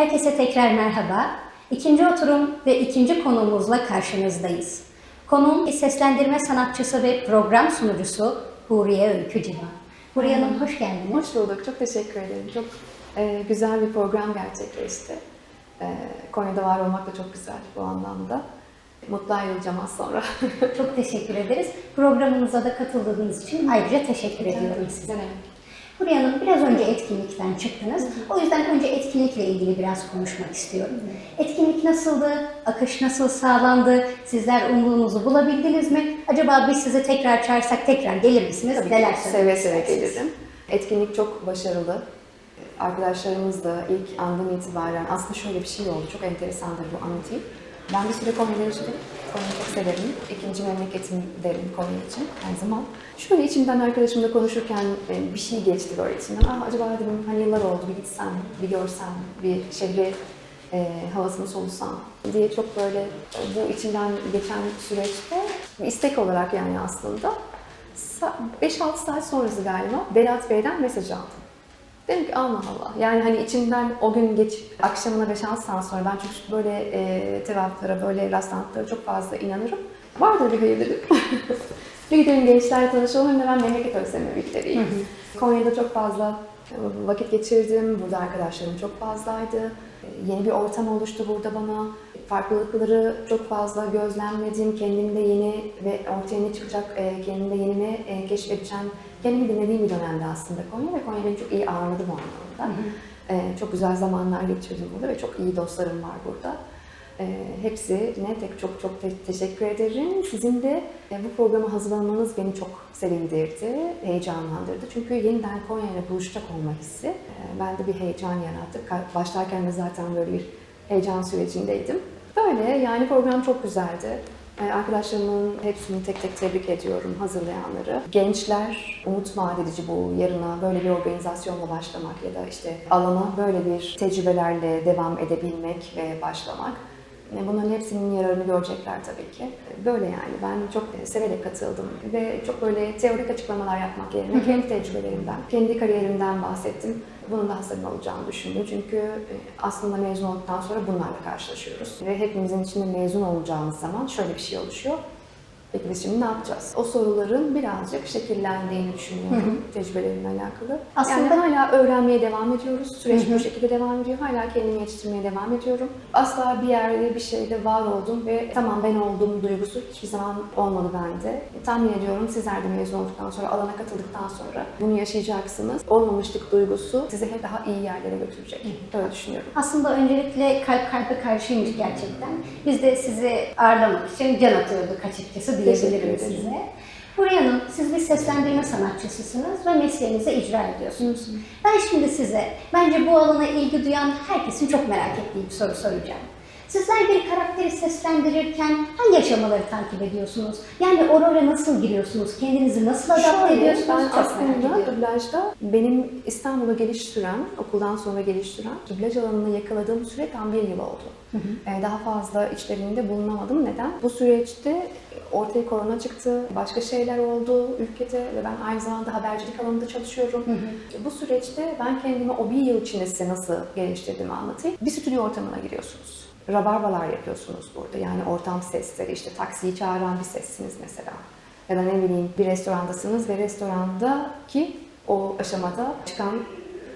Herkese tekrar merhaba. İkinci oturum ve ikinci konuğumuzla karşınızdayız. Konuğum seslendirme sanatçısı ve program sunucusu Huriye Öykü Civan. Huriye Hanım hoş geldiniz. Hoş bulduk. Çok teşekkür ederim. Çok e, güzel bir program gerçekleşti. E, Konya'da var olmak da çok güzel bu anlamda. Mutlu ayrılacağım az sonra. Çok teşekkür ederiz. Programımıza da katıldığınız için ayrıca teşekkür ediyorum size. Evet. Huriye Hanım biraz önce etkinlikten çıktınız. O yüzden önce etkinlikle ilgili biraz konuşmak istiyorum. Etkinlik nasıldı? Akış nasıl sağlandı? Sizler umduğunuzu bulabildiniz mi? Acaba biz sizi tekrar çağırsak tekrar gelir misiniz? Tabii Neler seve seve gelirim. Etkinlik çok başarılı. Arkadaşlarımız da ilk andan itibaren aslında şöyle bir şey oldu. Çok enteresandır bu anlatayım. Ben bir süre Konya'da Konya'yı çok severim. İkinci memleketim derim Konya için her zaman. Şöyle içimden arkadaşımla konuşurken e, bir şey geçti böyle içimden. Aa, acaba dedim hani yıllar oldu bir gitsem, bir görsem, bir şehri e, havasını solusam diye çok böyle e, bu içinden geçen süreçte istek olarak yani aslında Sa- 5-6 saat sonrası galiba Berat Bey'den mesaj aldım. Dedim ki Allah Allah. Yani hani içimden o gün geçip akşamına 5-6 saat sonra ben çok böyle e, tevaflara, böyle rastlantılara çok fazla inanırım. Vardır bir hayır dedim. bir gidelim gençlerle tanışalım hem de ben memleket özlemi birlikleriyim. Konya'da çok fazla e, vakit geçirdim. Burada arkadaşlarım çok fazlaydı. Yeni bir ortam oluştu burada bana. Farklılıkları çok fazla gözlemledim. Kendimde yeni ve ortaya ne çıkacak e, kendimde yeni ne e, keşfedeceğim. Kendimi dinlediğim bir dönemde aslında Konya ve Konya beni çok iyi ağırladı bu anlamda. E, Çok güzel zamanlar geçirdim burada ve çok iyi dostlarım var burada. E, hepsine tek çok çok te- teşekkür ederim. Sizin de e, bu programa hazırlanmanız beni çok sevindirdi, heyecanlandırdı. Çünkü yeniden Konya ile buluşacak olma hissi e, bende bir heyecan yarattı. Başlarken de zaten böyle bir heyecan sürecindeydim. Böyle yani program çok güzeldi. Ee, Arkadaşlarımın hepsini tek tek tebrik ediyorum hazırlayanları. Gençler umut vaat edici bu yarına böyle bir organizasyonla başlamak ya da işte alana böyle bir tecrübelerle devam edebilmek ve başlamak. E, Bunların hepsinin yararını görecekler tabii ki. Böyle yani ben çok severek katıldım ve çok böyle teorik açıklamalar yapmak yerine kendi tecrübelerimden, kendi kariyerimden bahsettim. Bunun da hasarın olacağını düşündüm çünkü e, aslında mezun olduktan sonra bunlarla karşılaşıyoruz. Ve hepimizin içinde mezun olacağımız zaman şöyle bir şey oluşuyor. Peki biz şimdi ne yapacağız? O soruların birazcık şekillendiğini düşünüyorum tecrübelerimle alakalı. Aslında- Yani hala öğrenmeye devam ediyoruz. Süreç bu şekilde devam ediyor. Hala kendimi yetiştirmeye devam ediyorum. Asla bir yerde bir şeyde var oldum ve tamam ben olduğum duygusu hiçbir zaman olmadı bende. Tahmin ediyorum sizler de mezun olduktan sonra, alana katıldıktan sonra bunu yaşayacaksınız. Olmamışlık duygusu sizi hep daha iyi yerlere götürecek. Öyle düşünüyorum. Aslında öncelikle kalp kalbe karşıymış gerçekten. Biz de sizi ağırlamak için can atıyorduk açıkçası diyebilirim size. Huriye Hanım, siz bir seslendirme sanatçısısınız ve mesleğinizi icra ediyorsunuz. Ben şimdi size, bence bu alana ilgi duyan herkesin çok merak ettiği bir soru soracağım. Sizler bir karakteri seslendirirken hangi aşamaları takip ediyorsunuz? Yani o role nasıl giriyorsunuz? Kendinizi nasıl adapte Şöyle, ediyorsunuz? ben Çok aslında dublajda benim İstanbul'a geliş süren, okuldan sonra geliş süren, dublaj alanını yakaladığım süre tam bir yıl oldu. Ee, Daha fazla içlerinde bulunamadım. Neden? Bu süreçte ortaya korona çıktı, başka şeyler oldu ülkede ve ben aynı zamanda habercilik alanında çalışıyorum. Bu süreçte ben kendimi o bir yıl içinde size nasıl geliştirdiğimi anlatayım. Bir stüdyo ortamına giriyorsunuz. Rabarbalar yapıyorsunuz burada. Yani ortam sesleri, işte taksiyi çağıran bir sessiniz mesela. Ya da ne bileyim bir restorandasınız ve restorandaki o aşamada çıkan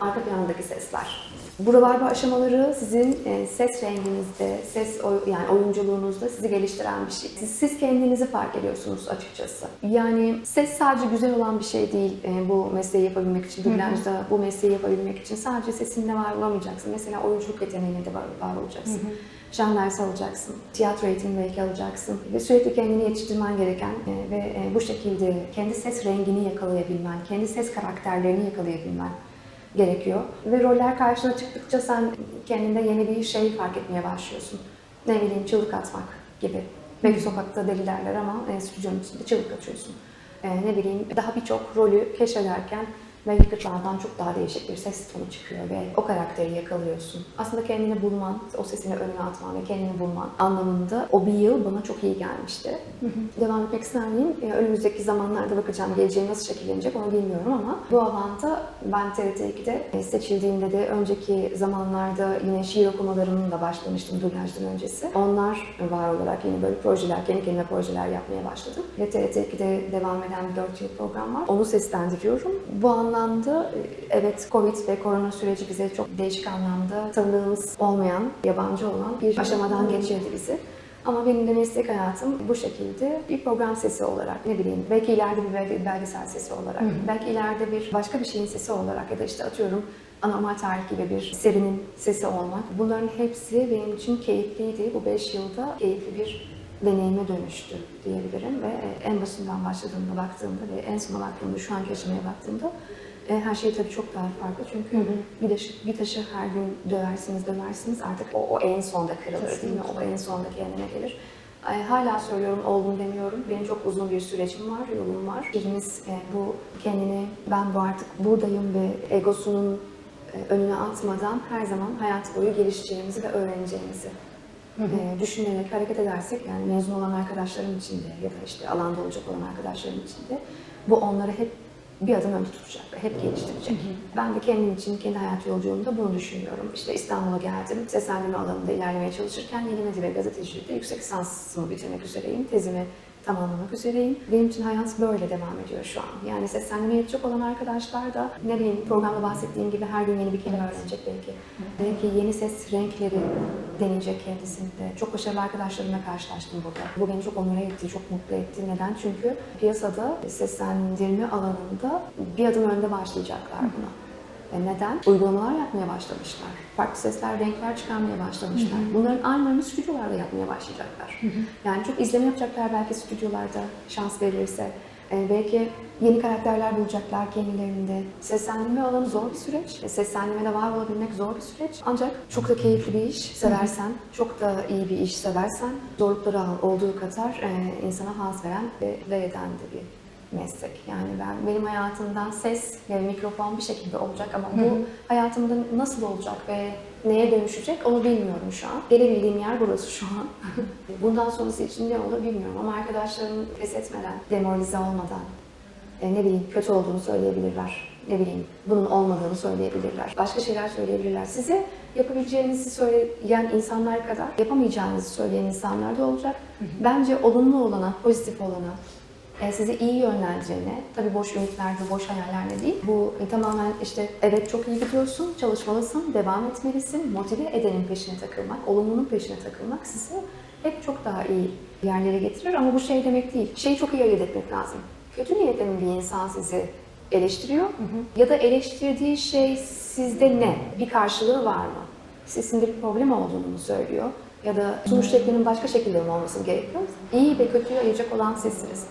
arka plandaki sesler. Bu rabarba aşamaları sizin e, ses renginizde, ses yani oyunculuğunuzda sizi geliştiren bir şey. Siz, siz kendinizi fark ediyorsunuz açıkçası. Yani ses sadece güzel olan bir şey değil e, bu mesleği yapabilmek için. Dublajda bu mesleği yapabilmek için sadece sesinle var olamayacaksın. Mesela oyunculuk yeteneğine de var, var olacaksın. Şan dersi alacaksın, tiyatro eğitimi belki alacaksın ve sürekli kendini yetiştirmen gereken e, ve bu şekilde kendi ses rengini yakalayabilmen, kendi ses karakterlerini yakalayabilmen gerekiyor. Ve roller karşına çıktıkça sen kendinde yeni bir şey fark etmeye başlıyorsun. Ne bileyim çığlık atmak gibi. Belki sokakta deli derler ama e, stüdyonun içinde çığlık atıyorsun. E, ne bileyim daha birçok rolü keşfederken ve yakıtlardan çok daha değişik bir ses tonu çıkıyor ve o karakteri yakalıyorsun. Aslında kendini bulman, o sesini önüne atman ve kendini bulman anlamında o bir yıl bana çok iyi gelmişti. Devam etmek ister miyim? Önümüzdeki zamanlarda bakacağım. Geleceğim nasıl şekillenecek onu bilmiyorum ama bu alanda ben TRT2'de seçildiğimde de önceki zamanlarda yine şiir okumalarımla başlamıştım dublajdan öncesi. Onlar var olarak yine böyle projeler, kendi kendime projeler yapmaya başladım. Ve TRT2'de devam eden bir 4 yıl program var. Onu seslendiriyorum. Bu anlamda evet Covid ve korona süreci bize çok değişik anlamda tanıdığımız olmayan, yabancı olan bir aşamadan geçirdi bizi. Ama benim de meslek hayatım bu şekilde bir program sesi olarak ne bileyim belki ileride bir belge- belgesel sesi olarak belki ileride bir başka bir şeyin sesi olarak ya da işte atıyorum anormal tarih gibi bir serinin sesi olmak. Bunların hepsi benim için keyifliydi. Bu 5 yılda keyifli bir deneyime dönüştü diyebilirim ve e, en başından başladığımda baktığımda ve en sona baktığımda şu anki aşamaya baktığımda e, her şey tabii çok daha farklı çünkü bir taşı, bir taşı her gün döversiniz döversiniz artık o, o en sonda kırılır değil mi? O en sonda kendine gelir. E, hala söylüyorum oldum demiyorum. Benim çok uzun bir sürecim var, yolum var. Birimiz e, bu kendini ben bu artık buradayım ve egosunun e, önüne atmadan her zaman hayat boyu gelişeceğimizi ve öğreneceğimizi e, düşünerek hareket edersek yani mezun olan arkadaşlarım için de ya da işte alanda olacak olan arkadaşlarım için de bu onları hep bir adım önde tutacak hep geliştirecek. Ben de kendim için, kendi hayat yolculuğumda bunu düşünüyorum. İşte İstanbul'a geldim, seslendirme alanında ilerlemeye çalışırken Yeni Medya ve Gazetecilik'te yüksek lisansımı bitirmek üzereyim, tezimi tamamlamak üzereyim. Benim için hayat böyle devam ediyor şu an. Yani seslendirme yapacak olan arkadaşlar da ne bileyim programda bahsettiğim gibi her gün yeni bir kelime öğrenecek belki. Belki yeni ses renkleri deneyecek kendisinde. Çok başarılı arkadaşlarımla karşılaştım burada. Bu beni çok onura etti, çok mutlu etti. Neden? Çünkü piyasada seslendirme alanında bir adım önde başlayacaklar buna. E neden? Uygulamalar yapmaya başlamışlar. Farklı sesler, renkler çıkarmaya başlamışlar. Bunların aynılarını stüdyolarda yapmaya başlayacaklar. Yani çok izleme yapacaklar belki stüdyolarda şans verilirse. E, belki yeni karakterler bulacaklar kendilerinde. Seslendirme alanı zor bir süreç. E, Seslendirmede var olabilmek zor bir süreç. Ancak çok da keyifli bir iş seversen, çok da iyi bir iş seversen zorlukları olduğu kadar e, insana haz veren ve ve eden de bir meslek. Yani ben benim hayatımdan ses ve mikrofon bir şekilde olacak ama bu hayatımda nasıl olacak ve neye dönüşecek onu bilmiyorum şu an. Gelebildiğim yer burası şu an. Bundan sonrası için ne olur bilmiyorum ama arkadaşlarım pes etmeden, demoralize olmadan, e, ne bileyim kötü olduğunu söyleyebilirler. Ne bileyim bunun olmadığını söyleyebilirler. Başka şeyler söyleyebilirler. Size yapabileceğinizi söyleyen insanlar kadar yapamayacağınızı söyleyen insanlar da olacak. Bence olumlu olana, pozitif olana, sizi iyi yönlendirene, tabii boş ümitlerde, boş hayallerle değil. Bu e, tamamen işte evet çok iyi gidiyorsun, çalışmalısın, devam etmelisin, motive edenin peşine takılmak, olumlunun peşine takılmak sizi hep çok daha iyi yerlere getirir. Ama bu şey demek değil. Şeyi çok iyi ayırt etmek lazım. Kötü niyetli bir insan sizi eleştiriyor ya da eleştirdiği şey sizde ne? Bir karşılığı var mı? Sizin bir problem olduğunu mu söylüyor? Ya da sunuş şeklinin başka şekilde mi olması gerekiyor? İyi ve kötüyü ayıracak olan sizsiniz.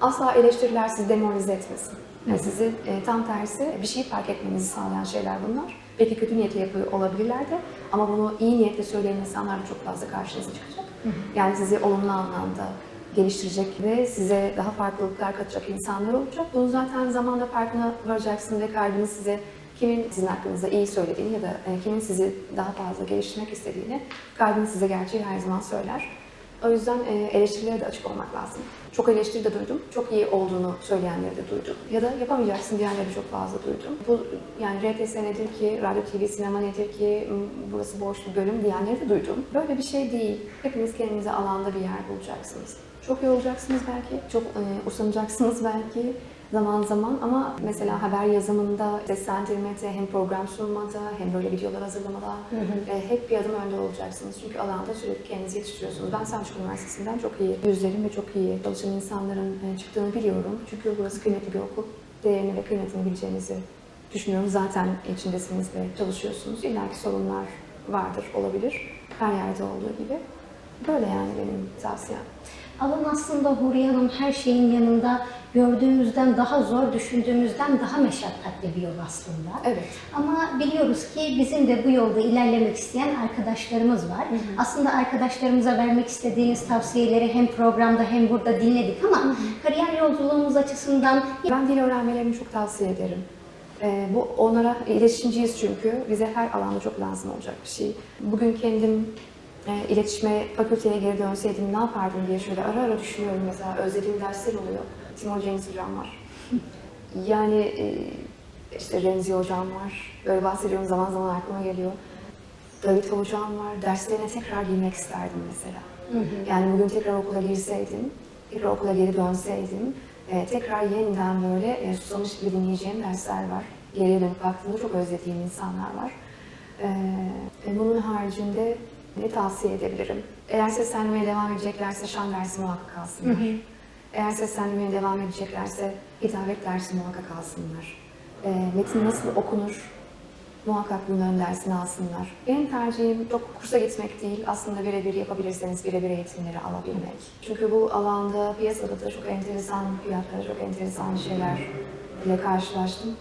Asla eleştiriler sizi demoralize etmesin. Yani sizi e, tam tersi bir şeyi fark etmenizi sağlayan şeyler bunlar. Belki kötü niyetli yapıyor olabilirler de ama bunu iyi niyetle söyleyen insanlar da çok fazla karşınıza çıkacak. Yani sizi olumlu anlamda geliştirecek ve size daha farklılıklar katacak insanlar olacak. Bunu zaten zamanla farkına varacaksınız ve kalbiniz size kimin sizin hakkınızda iyi söylediğini ya da e, kimin sizi daha fazla geliştirmek istediğini kalbiniz size gerçeği her zaman söyler. O yüzden e, eleştirilere de açık olmak lazım. Çok eleştiri de duydum. Çok iyi olduğunu söyleyenleri de duydum. Ya da yapamayacaksın diyenleri çok fazla duydum. Bu yani RTS nedir ki, radyo, TV, sinema nedir ki, burası boş bir bölüm diyenleri de duydum. Böyle bir şey değil. Hepiniz kendinize alanda bir yer bulacaksınız. Çok yorulacaksınız belki, çok e, usanacaksınız belki zaman zaman ama mesela haber yazımında, seslendirmede, hem program sunmada hem böyle videolar hazırlamada e, hep bir adım önde olacaksınız. Çünkü alanda sürekli kendinizi yetiştiriyorsunuz. Ben Selçuk Üniversitesi'nden çok iyi yüzlerin ve çok iyi çalışan insanların e, çıktığını biliyorum. Çünkü burası kıymetli bir okul. Değerini ve kıymetini bileceğinizi düşünüyorum. Zaten içindesiniz ve çalışıyorsunuz. İlla ki sorunlar vardır, olabilir. Her yerde olduğu gibi. Böyle yani benim tavsiyem. Alan aslında Huriye Hanım her şeyin yanında gördüğümüzden daha zor, düşündüğümüzden daha meşakkatli bir yol aslında. Evet. Ama biliyoruz ki bizim de bu yolda ilerlemek isteyen arkadaşlarımız var. Aslında arkadaşlarımıza vermek istediğiniz tavsiyeleri hem programda hem burada dinledik ama kariyer yolculuğumuz açısından Ben dil öğrenmelerini çok tavsiye ederim. Ee, bu onlara iletişimciyiz çünkü. Bize her alanda çok lazım olacak bir şey. Bugün kendim e, iletişime fakülteye geri dönseydim ne yapardım diye şöyle ara ara düşünüyorum mesela. Özlediğim dersler oluyor. Timur Cengiz hocam var. Yani e, işte Remzi hocam var. Böyle bahsediyorum zaman zaman aklıma geliyor. David hocam var. Derslerine tekrar girmek isterdim mesela. Yani bugün tekrar okula girseydim, tekrar okula geri dönseydim, e, tekrar yeniden böyle e, susamış gibi dinleyeceğim dersler var. Geriye dönüp baktığımda çok özlediğim insanlar var. E, bunun haricinde ne tavsiye edebilirim? Eğer seslenmeye devam edeceklerse şan dersi muhakkak alsınlar. Eğer seslenmeye devam edeceklerse hitabet dersi muhakkak alsınlar. E, metin nasıl okunur? Muhakkak bunların dersini alsınlar. Benim tercihim çok kursa gitmek değil, aslında birebir yapabilirseniz birebir eğitimleri alabilmek. Çünkü bu alanda piyasada da çok enteresan fiyatlara, çok enteresan şeylerle karşılaştım.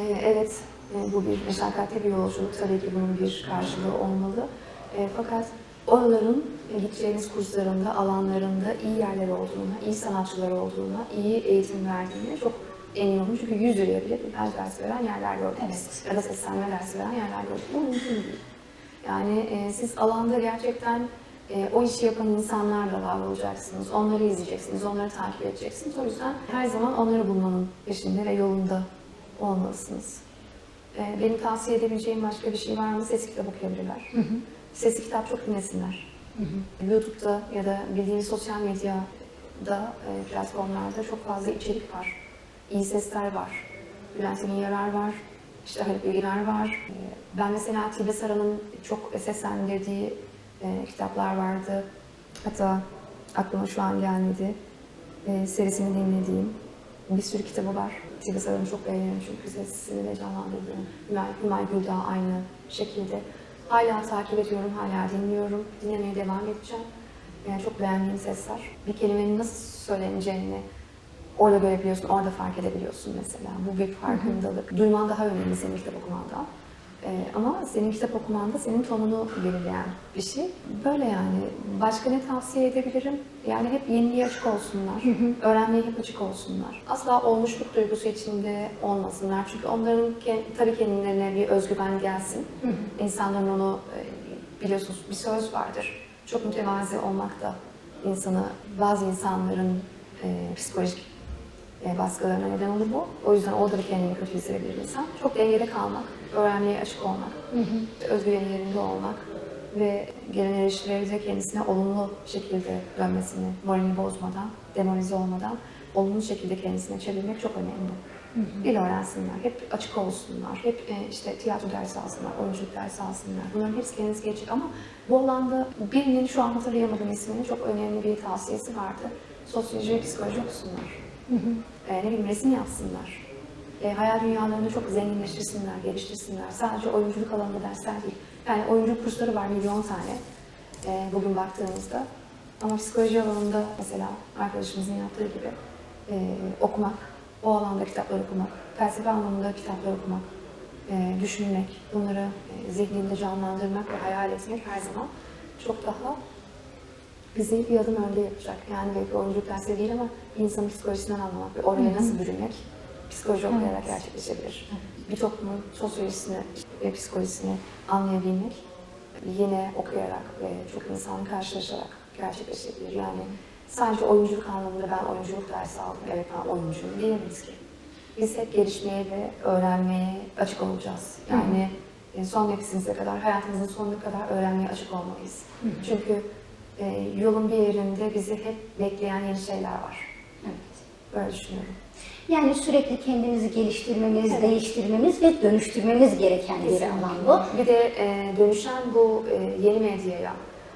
Ee, Evet, e, bu bir meşakkatli bir yolculuk. Tabii ki bunun bir karşılığı olmalı. E, Fakat oraların gideceğiniz kurslarında, alanlarında iyi yerler olduğuna, iyi sanatçılar olduğuna, iyi eğitim verdiğine çok emin olun. Çünkü 100 liraya bile bir ders veren yerler gördüm. Evet. Ya da seslenme dersi veren yerler gördüm. Bu mümkün değil. Yani e, siz alanda gerçekten e, o işi yapan insanlarla var olacaksınız. Onları izleyeceksiniz, onları takip edeceksiniz. O yüzden her zaman onları bulmanın peşinde ve yolunda olmalısınız. E, benim tavsiye edebileceğim başka bir şey var mı? Ses kitap okuyabilirler. Sesli kitap çok dinlesinler. YouTube'da ya da bildiğiniz sosyal medyada, e, platformlarda çok fazla içerik var. İyi sesler var. Bülent Emin Yarar var. İşte Haluk Bilginer var. E, Ben mesela Tilbe Saran'ın çok seslendirdiği e, kitaplar vardı. Hatta aklıma şu an gelmedi. E, serisini dinlediğim bir sürü kitabı var. Tilbe Saran'ı çok beğeniyorum çünkü sesini de canlandırıyor. Hümay, Hümay Güldağ aynı şekilde. Hala takip ediyorum, hala dinliyorum. Dinlemeye devam edeceğim. Yani çok beğendiğim sesler. Bir kelimenin nasıl söyleneceğini orada görebiliyorsun, orada fark edebiliyorsun mesela. Bu bir farkındalık. Duyman daha önemli senin kitap okumandan. Ee, ama senin kitap okumanda senin tonunu belirleyen bir şey. Böyle yani. Başka ne tavsiye edebilirim? Yani hep yeniliğe açık olsunlar. Öğrenmeye hep açık olsunlar. Asla olmuşluk duygusu içinde olmasınlar. Çünkü onların tabii kendilerine bir özgüven gelsin. İnsanların onu e, biliyorsunuz bir söz vardır. Çok mütevazi olmak da insanı bazı insanların e, psikolojik e, baskılarına neden olur bu. O yüzden orada da kendini kötü hissedebilir insan. Çok dengede kalmak, öğrenmeye açık olmak, özgüveni yerinde olmak ve gelen eleştirileri de kendisine olumlu şekilde dönmesini, moralini bozmadan, demoralize olmadan olumlu şekilde kendisine çevirmek çok önemli. Dil öğrensinler, hep açık olsunlar, hep e, işte tiyatro dersi alsınlar, oyunculuk dersi alsınlar. Bunların hepsi kendiniz gelecek ama bu alanda birinin şu an hatırlayamadığım isminin çok önemli bir tavsiyesi vardı. Sosyoloji ve psikoloji okusunlar. E, ne bileyim resim yapsınlar. E, hayal dünyalarını çok zenginleştirsinler, geliştirsinler. Sadece oyunculuk alanında dersler değil. Yani oyunculuk kursları var milyon tane e, bugün baktığımızda. Ama psikoloji alanında mesela arkadaşımızın yaptığı gibi e, okumak, o alanda kitaplar okumak, felsefe anlamında kitaplar okumak, e, düşünmek, bunları e, zihninde canlandırmak ve hayal etmek her zaman çok daha bizi bir adım önde yapacak. Yani belki oyunculuk dersleri değil ama insanın psikolojisinden anlamak ve oraya nasıl bürünmek psikoloji okuyarak gerçekleşebilir. Bir toplumun sosyolojisini ve psikolojisini anlayabilmek yine okuyarak ve çok insanla karşılaşarak gerçekleşebilir. Yani sadece oyunculuk anlamında ben oyunculuk dersi aldım, evet ben oyuncuyum diyemeyiz ki. Biz hep gelişmeye ve öğrenmeye açık olacağız. Yani e, son nefesimize kadar, hayatımızın sonuna kadar öğrenmeye açık olmalıyız. Çünkü e, yolun bir yerinde bizi hep bekleyen yeni şeyler var. Evet. Böyle düşünüyorum. Yani sürekli kendimizi geliştirmemiz, değiştirmemiz ve dönüştürmemiz gereken bir alan bu. Bir de e, dönüşen bu e, yeni medyaya,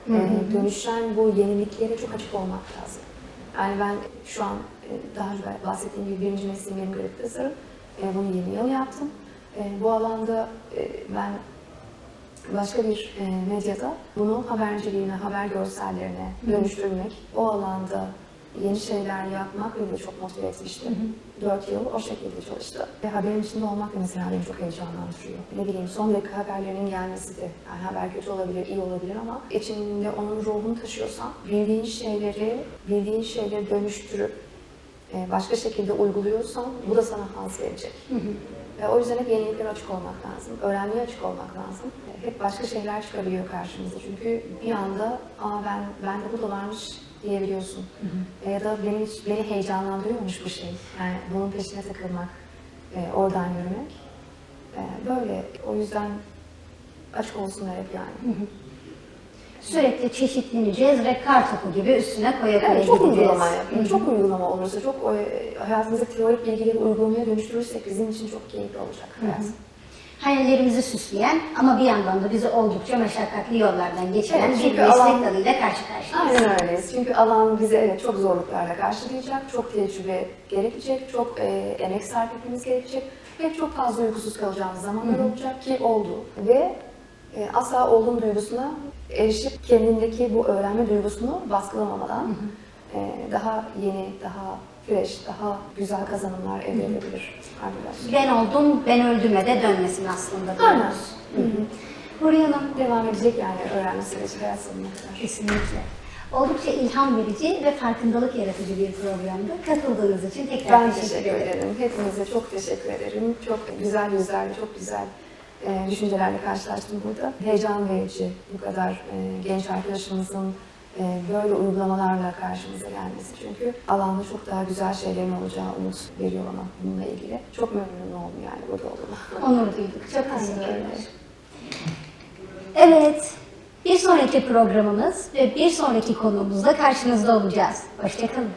e, dönüşen bu yeniliklere çok açık olmak lazım. Yani ben şu an e, daha önce bahsettiğim gibi birinci mesleğim benim grafik tasarım. E, bunu yeni yıl yaptım. E, bu alanda e, ben başka bir e, medyada bunu haberciliğine, haber görsellerine dönüştürmek, o alanda yeni şeyler yapmak beni çok motive etmişti. Dört yıl o şekilde çalıştı. Ve haberin içinde olmak da mesela beni çok heyecanlandırıyor. Ne bileyim son dakika haberlerinin gelmesi de, yani haber kötü olabilir, iyi olabilir ama içinde onun ruhunu taşıyorsan, bildiğin şeyleri, bildiğin şeyleri dönüştürüp e, başka şekilde uyguluyorsan bu da sana haz verecek. Ve o yüzden hep yeniliklere açık olmak lazım, öğrenmeye açık olmak lazım. Hep başka şeyler çıkabiliyor karşımıza çünkü bir anda aa ben ben de bu da varmış diyebiliyorsun. E, Ya da beni beni heyecanlandırıyormuş bu şey. Yani bunun peşine takılmak, e, oradan yürümek. E, Böyle o yüzden açık olsunlar hep yani. Sürekli çeşitleneceğiz ve kar topu gibi üstüne koya koya Evet, çok gideceğiz. uygulama yapın. Çok uygulama olursa, çok e, hayatımızdaki teorik bilgileri uygulamaya dönüştürürsek bizim için çok keyifli olacak hayat. Hayallerimizi süsleyen ama bir yandan da bizi oldukça meşakkatli yollardan geçiren Evet, bir meslek dalıyla karşı karşıyayız. Aynen öyleyiz. Çünkü alan bize evet çok zorluklarla karşılayacak, çok tecrübe gerekecek, çok e, emek sarf etmemiz gerekecek ve çok fazla uykusuz kalacağımız zamanlar olacak ki oldu. Ve e, asla oldum duygusuna erişip kendindeki bu öğrenme duygusunu baskılamamadan e, daha yeni, daha fresh, daha güzel kazanımlar elde edebilir arkadaşlar. Ben oldum, ben öldüme de dönmesin aslında. Aynen. Buraya Hanım, Devam edecek yani öğrenme süreci hayat sonuna kadar. kesinlikle. Oldukça ilham verici ve farkındalık yaratıcı bir programdı. Katıldığınız için tekrar Ben teşekkür, teşekkür ederim. Hepinize çok teşekkür ederim. Çok güzel yüzlerle, çok güzel e, düşüncelerle karşılaştım burada. Heyecan verici bu kadar e, genç arkadaşımızın böyle uygulamalarla karşımıza gelmesi. Çünkü alanda çok daha güzel şeylerin olacağı umut veriyor bana bununla ilgili. Çok memnun oldum yani burada olduğuma. Onur duyduk. Çok öyle. Evet, bir sonraki programımız ve bir sonraki konuğumuzla karşınızda olacağız. Hoşçakalın.